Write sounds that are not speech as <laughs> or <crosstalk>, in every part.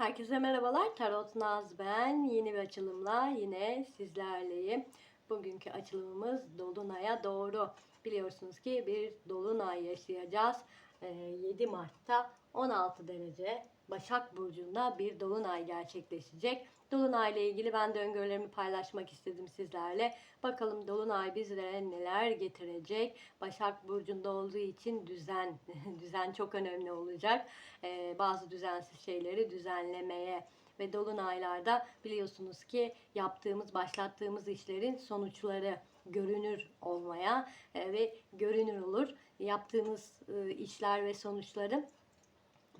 Herkese merhabalar. Tarot Naz ben. Yeni bir açılımla yine sizlerleyim. Bugünkü açılımımız Dolunay'a doğru. Biliyorsunuz ki bir Dolunay yaşayacağız. Ee, 7 Mart'ta 16 derece Başak Burcu'nda bir Dolunay gerçekleşecek. Dolunay ile ilgili ben de öngörülerimi paylaşmak istedim sizlerle. Bakalım Dolunay bizlere neler getirecek. Başak Burcu'nda olduğu için düzen, <laughs> düzen çok önemli olacak. Ee, bazı düzensiz şeyleri düzenlemeye ve dolunaylarda biliyorsunuz ki yaptığımız, başlattığımız işlerin sonuçları görünür olmaya e, ve görünür olur. Yaptığımız e, işler ve sonuçları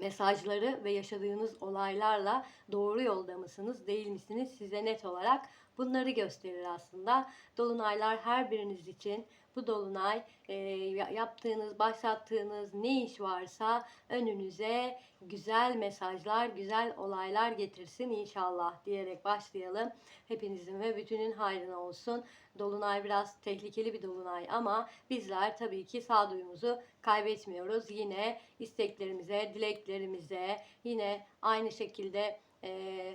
mesajları ve yaşadığınız olaylarla doğru yolda mısınız, değil misiniz? Size net olarak bunları gösterir aslında. Dolunaylar her biriniz için bu dolunay e, yaptığınız, başlattığınız ne iş varsa önünüze güzel mesajlar, güzel olaylar getirsin inşallah diyerek başlayalım. Hepinizin ve bütünün hayrına olsun. Dolunay biraz tehlikeli bir dolunay ama bizler tabii ki sağduyumuzu kaybetmiyoruz. Yine isteklerimize, dileklerimize, yine aynı şekilde e,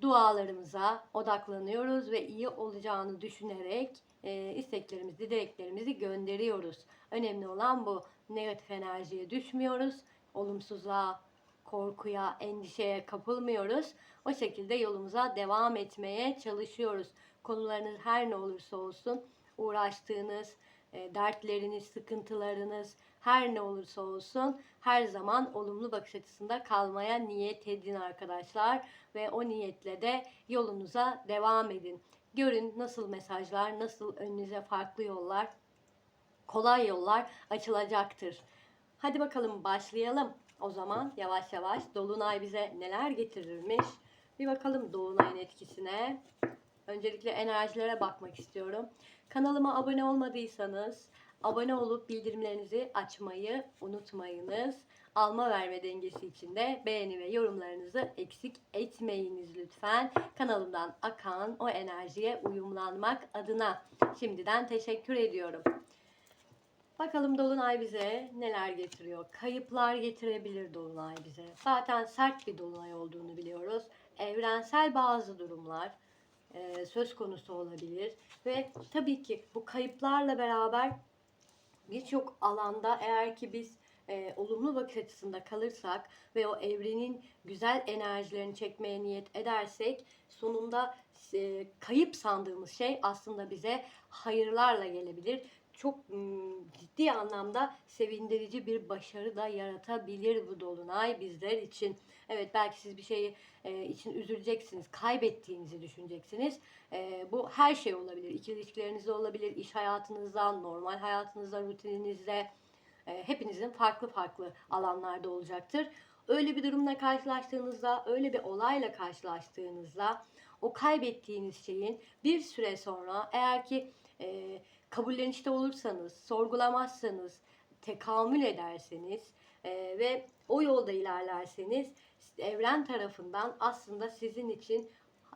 dualarımıza odaklanıyoruz ve iyi olacağını düşünerek e, isteklerimizi, dileklerimizi gönderiyoruz. Önemli olan bu. Negatif enerjiye düşmüyoruz. Olumsuzluğa, korkuya, endişeye kapılmıyoruz. O şekilde yolumuza devam etmeye çalışıyoruz. Konularınız her ne olursa olsun uğraştığınız, e, dertleriniz, sıkıntılarınız her ne olursa olsun her zaman olumlu bakış açısında kalmaya niyet edin arkadaşlar ve o niyetle de yolunuza devam edin. Görün nasıl mesajlar, nasıl önünüze farklı yollar, kolay yollar açılacaktır. Hadi bakalım başlayalım. O zaman yavaş yavaş Dolunay bize neler getirirmiş? Bir bakalım Dolunay'ın etkisine. Öncelikle enerjilere bakmak istiyorum. Kanalıma abone olmadıysanız abone olup bildirimlerinizi açmayı unutmayınız. Alma verme dengesi için de beğeni ve yorumlarınızı eksik etmeyiniz lütfen. Kanalımdan akan o enerjiye uyumlanmak adına şimdiden teşekkür ediyorum. Bakalım Dolunay bize neler getiriyor? Kayıplar getirebilir Dolunay bize. Zaten sert bir Dolunay olduğunu biliyoruz. Evrensel bazı durumlar e, söz konusu olabilir. Ve tabii ki bu kayıplarla beraber birçok alanda eğer ki biz e, olumlu bakış açısında kalırsak ve o evrenin güzel enerjilerini çekmeye niyet edersek sonunda e, kayıp sandığımız şey aslında bize hayırlarla gelebilir. Çok ciddi anlamda sevindirici bir başarı da yaratabilir bu dolunay bizler için. Evet belki siz bir şeyi e, için üzüleceksiniz, kaybettiğinizi düşüneceksiniz. E, bu her şey olabilir. İkili ilişkilerinizde olabilir, iş hayatınızda, normal hayatınızda, rutininizde. E, hepinizin farklı farklı alanlarda olacaktır. Öyle bir durumla karşılaştığınızda, öyle bir olayla karşılaştığınızda o kaybettiğiniz şeyin bir süre sonra eğer ki e, kabullenişte olursanız, sorgulamazsanız, tekamül ederseniz e, ve o yolda ilerlerseniz evren tarafından aslında sizin için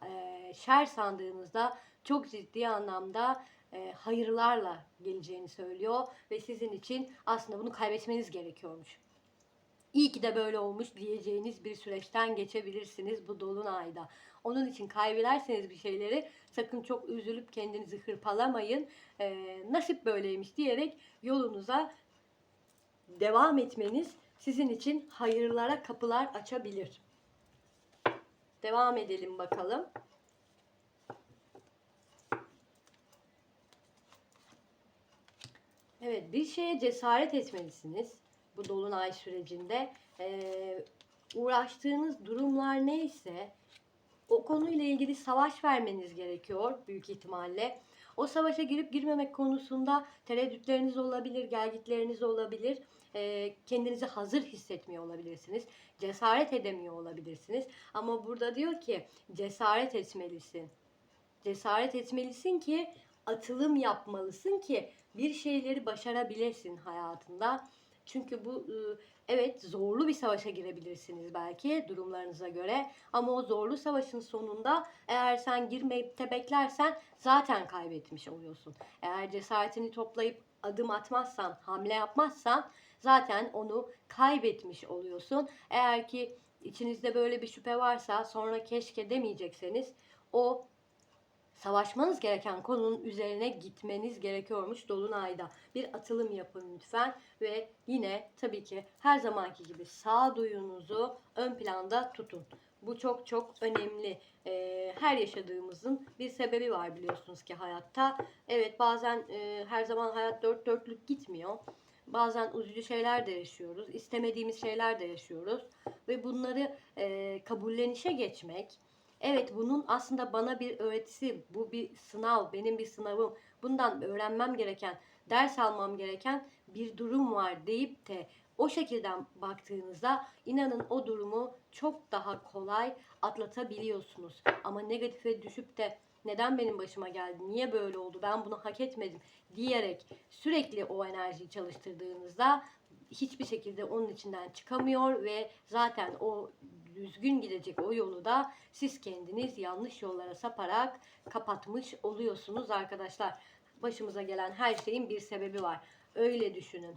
e, şer sandığınızda çok ciddi anlamda e, hayırlarla geleceğini söylüyor ve sizin için aslında bunu kaybetmeniz gerekiyormuş. İyi ki de böyle olmuş diyeceğiniz bir süreçten geçebilirsiniz bu dolunayda. Onun için kaybederseniz bir şeyleri sakın çok üzülüp kendinizi hırpalamayın. Ee, nasip böyleymiş diyerek yolunuza devam etmeniz sizin için hayırlara kapılar açabilir. Devam edelim bakalım. Evet, bir şeye cesaret etmelisiniz bu dolunay sürecinde. Ee, uğraştığınız durumlar neyse o konuyla ilgili savaş vermeniz gerekiyor büyük ihtimalle. O savaşa girip girmemek konusunda tereddütleriniz olabilir, gelgitleriniz olabilir. E, kendinizi hazır hissetmiyor olabilirsiniz. Cesaret edemiyor olabilirsiniz. Ama burada diyor ki cesaret etmelisin. Cesaret etmelisin ki atılım yapmalısın ki bir şeyleri başarabilesin hayatında. Çünkü bu evet zorlu bir savaşa girebilirsiniz belki durumlarınıza göre ama o zorlu savaşın sonunda eğer sen girmeyip de beklersen zaten kaybetmiş oluyorsun. Eğer cesaretini toplayıp adım atmazsan, hamle yapmazsan zaten onu kaybetmiş oluyorsun. Eğer ki içinizde böyle bir şüphe varsa sonra keşke demeyecekseniz o savaşmanız gereken konunun üzerine gitmeniz gerekiyormuş Dolunay'da. Bir atılım yapın lütfen ve yine tabii ki her zamanki gibi sağduyunuzu ön planda tutun. Bu çok çok önemli. Ee, her yaşadığımızın bir sebebi var biliyorsunuz ki hayatta. Evet bazen e, her zaman hayat dört dörtlük gitmiyor. Bazen üzücü şeyler de yaşıyoruz. istemediğimiz şeyler de yaşıyoruz. Ve bunları e, kabullenişe geçmek, Evet bunun aslında bana bir öğretisi, bu bir sınav, benim bir sınavım. Bundan öğrenmem gereken, ders almam gereken bir durum var deyip de o şekilden baktığınızda inanın o durumu çok daha kolay atlatabiliyorsunuz. Ama negatife düşüp de neden benim başıma geldi, niye böyle oldu, ben bunu hak etmedim diyerek sürekli o enerjiyi çalıştırdığınızda hiçbir şekilde onun içinden çıkamıyor ve zaten o düzgün gidecek o yolu da siz kendiniz yanlış yollara saparak kapatmış oluyorsunuz arkadaşlar. Başımıza gelen her şeyin bir sebebi var. Öyle düşünün.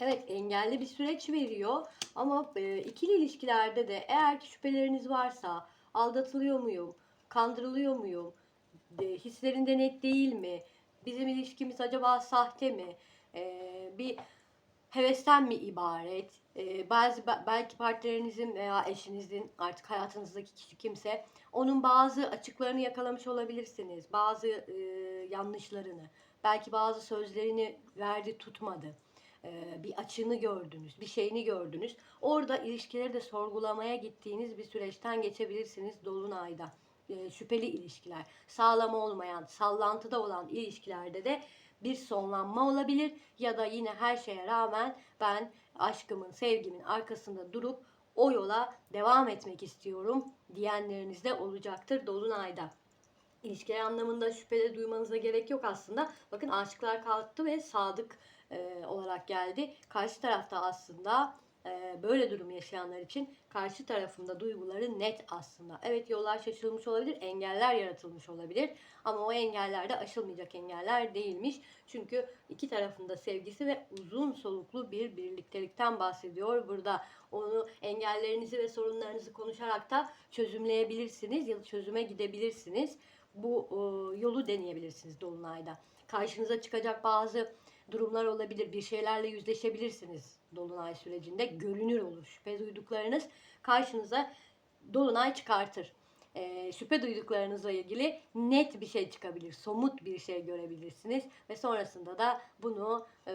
Evet engelli bir süreç veriyor ama e, ikili ilişkilerde de eğer ki şüpheleriniz varsa aldatılıyor muyum, kandırılıyor muyum, e, hislerinde net değil mi, bizim ilişkimiz acaba sahte mi, e, bir hevesten mi ibaret? Ee, bazı belki partnerinizin veya eşinizin artık hayatınızdaki kişi kimse onun bazı açıklarını yakalamış olabilirsiniz. Bazı e, yanlışlarını, belki bazı sözlerini verdi tutmadı. Ee, bir açığını gördünüz, bir şeyini gördünüz. Orada ilişkileri de sorgulamaya gittiğiniz bir süreçten geçebilirsiniz Dolunay'da. Ee, şüpheli ilişkiler, sağlam olmayan, sallantıda olan ilişkilerde de bir sonlanma olabilir ya da yine her şeye rağmen ben aşkımın, sevgimin arkasında durup o yola devam etmek istiyorum diyenleriniz de olacaktır Dolunay'da. İlişkiler anlamında şüpheli duymanıza gerek yok aslında. Bakın aşıklar kalktı ve sadık e, olarak geldi. Karşı tarafta aslında böyle durum yaşayanlar için karşı tarafında duyguları net aslında. Evet yollar şaşılmış olabilir, engeller yaratılmış olabilir ama o engeller de aşılmayacak engeller değilmiş. Çünkü iki tarafında sevgisi ve uzun soluklu bir birliktelikten bahsediyor burada. Onu engellerinizi ve sorunlarınızı konuşarak da çözümleyebilirsiniz çözüme gidebilirsiniz. Bu yolu deneyebilirsiniz Dolunay'da. Karşınıza çıkacak bazı durumlar olabilir. Bir şeylerle yüzleşebilirsiniz dolunay sürecinde. Görünür olur. Şüphe duyduklarınız karşınıza dolunay çıkartır. E, şüphe duyduklarınızla ilgili net bir şey çıkabilir. Somut bir şey görebilirsiniz. Ve sonrasında da bunu e,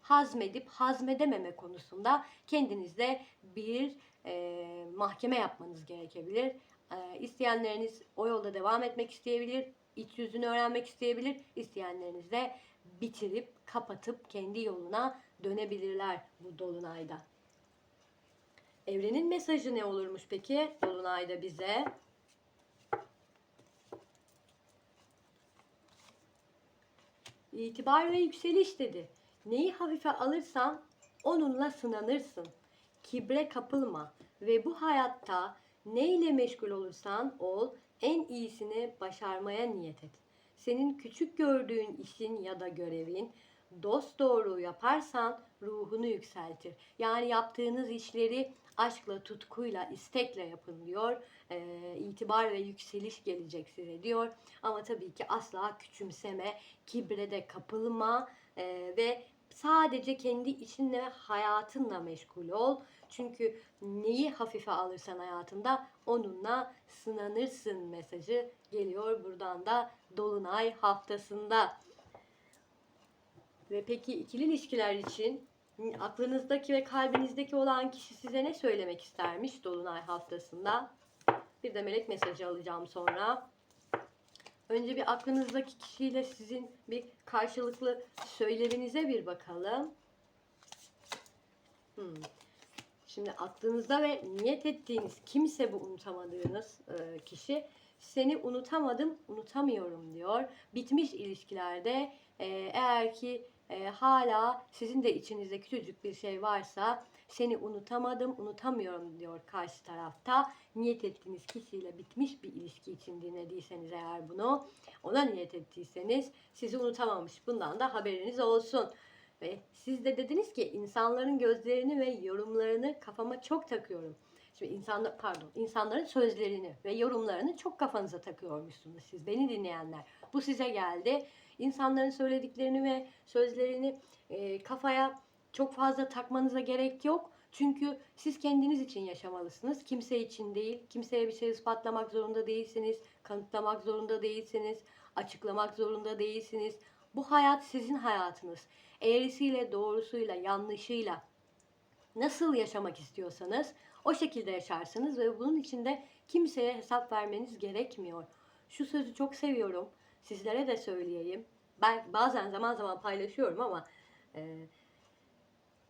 hazmedip hazmedememe konusunda kendinizde bir e, mahkeme yapmanız gerekebilir. E, isteyenleriniz o yolda devam etmek isteyebilir iç yüzünü öğrenmek isteyebilir. İsteyenleriniz de bitirip kapatıp kendi yoluna dönebilirler bu dolunayda. Evrenin mesajı ne olurmuş peki dolunayda bize? İtibar ve yükseliş dedi. Neyi hafife alırsan onunla sınanırsın. Kibre kapılma ve bu hayatta neyle meşgul olursan ol en iyisini başarmaya niyet et. Senin küçük gördüğün işin ya da görevin dost doğru yaparsan ruhunu yükseltir. Yani yaptığınız işleri aşkla, tutkuyla, istekle yapın diyor. E, itibar ve yükseliş gelecek size diyor. Ama tabii ki asla küçümseme, kibre de kapılma e, ve sadece kendi içinle hayatınla meşgul ol. Çünkü neyi hafife alırsan hayatında onunla sınanırsın mesajı geliyor buradan da Dolunay haftasında. Ve peki ikili ilişkiler için aklınızdaki ve kalbinizdeki olan kişi size ne söylemek istermiş Dolunay haftasında? Bir de melek mesajı alacağım sonra. Önce bir aklınızdaki kişiyle sizin bir karşılıklı söyleminize bir bakalım. Hmm. Şimdi aklınızda ve niyet ettiğiniz kimse bu unutamadığınız e, kişi seni unutamadım, unutamıyorum diyor. Bitmiş ilişkilerde e, eğer ki e, hala sizin de içinizde küçücük bir şey varsa seni unutamadım, unutamıyorum diyor karşı tarafta. Niyet ettiğiniz kişiyle bitmiş bir ilişki için dinlediyseniz eğer bunu, ona niyet ettiyseniz sizi unutamamış. Bundan da haberiniz olsun. Ve siz de dediniz ki insanların gözlerini ve yorumlarını kafama çok takıyorum. Şimdi insanlar pardon insanların sözlerini ve yorumlarını çok kafanıza takıyormuşsunuz siz beni dinleyenler. Bu size geldi. İnsanların söylediklerini ve sözlerini e, kafaya çok fazla takmanıza gerek yok. Çünkü siz kendiniz için yaşamalısınız. Kimse için değil. Kimseye bir şey ispatlamak zorunda değilsiniz. Kanıtlamak zorunda değilsiniz. Açıklamak zorunda değilsiniz. Bu hayat sizin hayatınız. Eğrisiyle, doğrusuyla, yanlışıyla nasıl yaşamak istiyorsanız o şekilde yaşarsınız ve bunun için de kimseye hesap vermeniz gerekmiyor. Şu sözü çok seviyorum. Sizlere de söyleyeyim. Ben bazen zaman zaman paylaşıyorum ama e,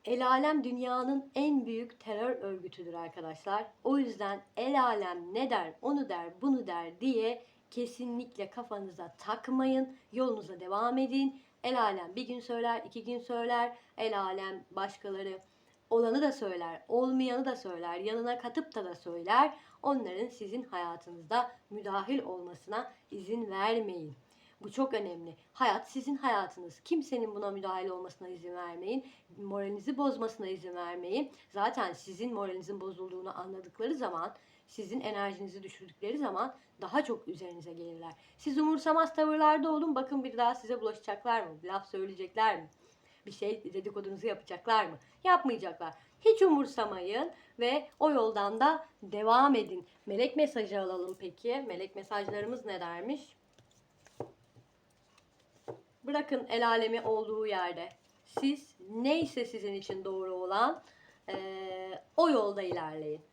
El alem dünyanın en büyük terör örgütüdür arkadaşlar. O yüzden el alem ne der, onu der, bunu der diye kesinlikle kafanıza takmayın. Yolunuza devam edin. El alem bir gün söyler, iki gün söyler. El alem başkaları olanı da söyler, olmayanı da söyler, yanına katıp da da söyler. Onların sizin hayatınızda müdahil olmasına izin vermeyin. Bu çok önemli. Hayat sizin hayatınız. Kimsenin buna müdahale olmasına izin vermeyin. Moralinizi bozmasına izin vermeyin. Zaten sizin moralinizin bozulduğunu anladıkları zaman, sizin enerjinizi düşürdükleri zaman daha çok üzerinize gelirler. Siz umursamaz tavırlarda olun. Bakın bir daha size bulaşacaklar mı? Bir laf söyleyecekler mi? Bir şey dedikodunuzu yapacaklar mı? Yapmayacaklar. Hiç umursamayın ve o yoldan da devam edin. Melek mesajı alalım peki. Melek mesajlarımız ne dermiş? Bırakın el alemi olduğu yerde. Siz neyse sizin için doğru olan eee, o yolda ilerleyin.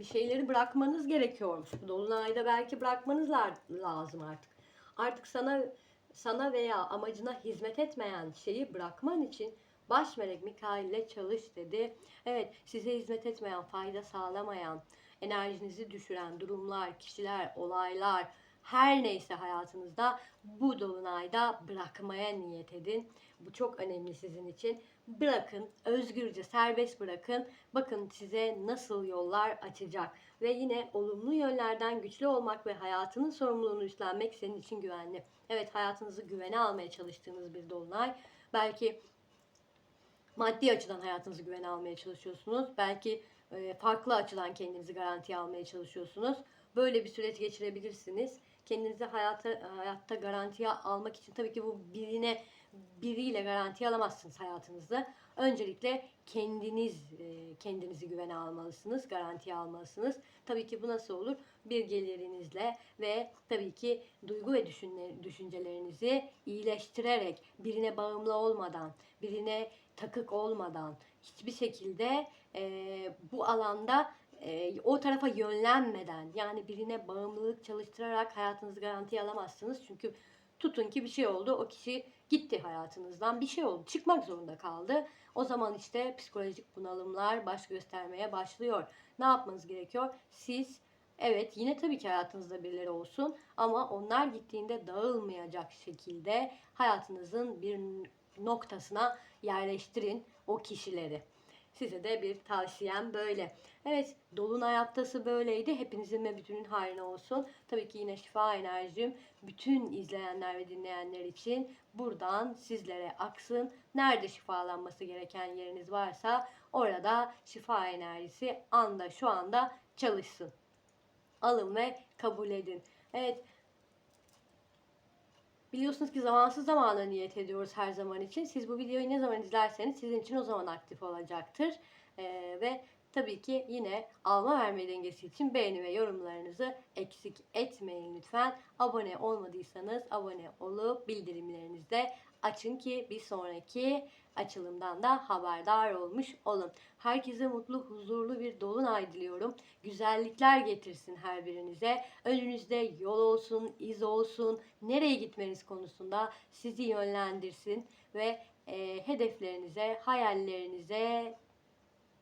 Bir şeyleri bırakmanız gerekiyormuş. Bu dolunayda belki bırakmanız la- lazım artık. Artık sana sana veya amacına hizmet etmeyen şeyi bırakman için baş melek Mikail ile çalış dedi. Evet size hizmet etmeyen, fayda sağlamayan, enerjinizi düşüren durumlar, kişiler, olaylar her neyse hayatınızda bu dolunayda bırakmaya niyet edin. Bu çok önemli sizin için. Bırakın, özgürce serbest bırakın. Bakın size nasıl yollar açacak. Ve yine olumlu yönlerden güçlü olmak ve hayatının sorumluluğunu üstlenmek senin için güvenli. Evet hayatınızı güvene almaya çalıştığınız bir dolunay. Belki maddi açıdan hayatınızı güvene almaya çalışıyorsunuz. Belki e, farklı açıdan kendinizi garantiye almaya çalışıyorsunuz. Böyle bir süreç geçirebilirsiniz. Kendinizi hayata, hayatta garantiye almak için tabii ki bu birine biriyle garantiye alamazsınız hayatınızda. Öncelikle kendiniz e, kendinizi güvene almalısınız, garantiye almalısınız. Tabii ki bu nasıl olur? Bir gelirинizle ve tabii ki duygu ve düşüncelerinizi iyileştirerek, birine bağımlı olmadan, birine takık olmadan, hiçbir şekilde e, bu alanda e, o tarafa yönlenmeden yani birine bağımlılık çalıştırarak hayatınızı garantiye alamazsınız. Çünkü tutun ki bir şey oldu o kişi gitti hayatınızdan bir şey oldu çıkmak zorunda kaldı. O zaman işte psikolojik bunalımlar baş göstermeye başlıyor. Ne yapmanız gerekiyor? Siz evet yine tabii ki hayatınızda birileri olsun ama onlar gittiğinde dağılmayacak şekilde hayatınızın bir noktasına yerleştirin o kişileri. Size de bir tavsiyem böyle. Evet, Dolunay haftası böyleydi. Hepinizin ve bütünün hayrına olsun. Tabii ki yine şifa enerjim bütün izleyenler ve dinleyenler için buradan sizlere aksın. Nerede şifalanması gereken yeriniz varsa orada şifa enerjisi anda şu anda çalışsın. Alın ve kabul edin. Evet, Biliyorsunuz ki zamansız zamana niyet ediyoruz her zaman için. Siz bu videoyu ne zaman izlerseniz sizin için o zaman aktif olacaktır. Ee, ve tabii ki yine alma verme dengesi için beğeni ve yorumlarınızı eksik etmeyin lütfen. Abone olmadıysanız abone olup bildirimlerinizi de açın ki bir sonraki açılımdan da haberdar olmuş olun. Herkese mutlu, huzurlu bir dolunay diliyorum. Güzellikler getirsin her birinize. Önünüzde yol olsun, iz olsun, nereye gitmeniz konusunda sizi yönlendirsin ve e, hedeflerinize, hayallerinize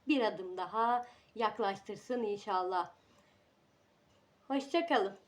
bir adım daha yaklaştırsın inşallah. Hoşçakalın.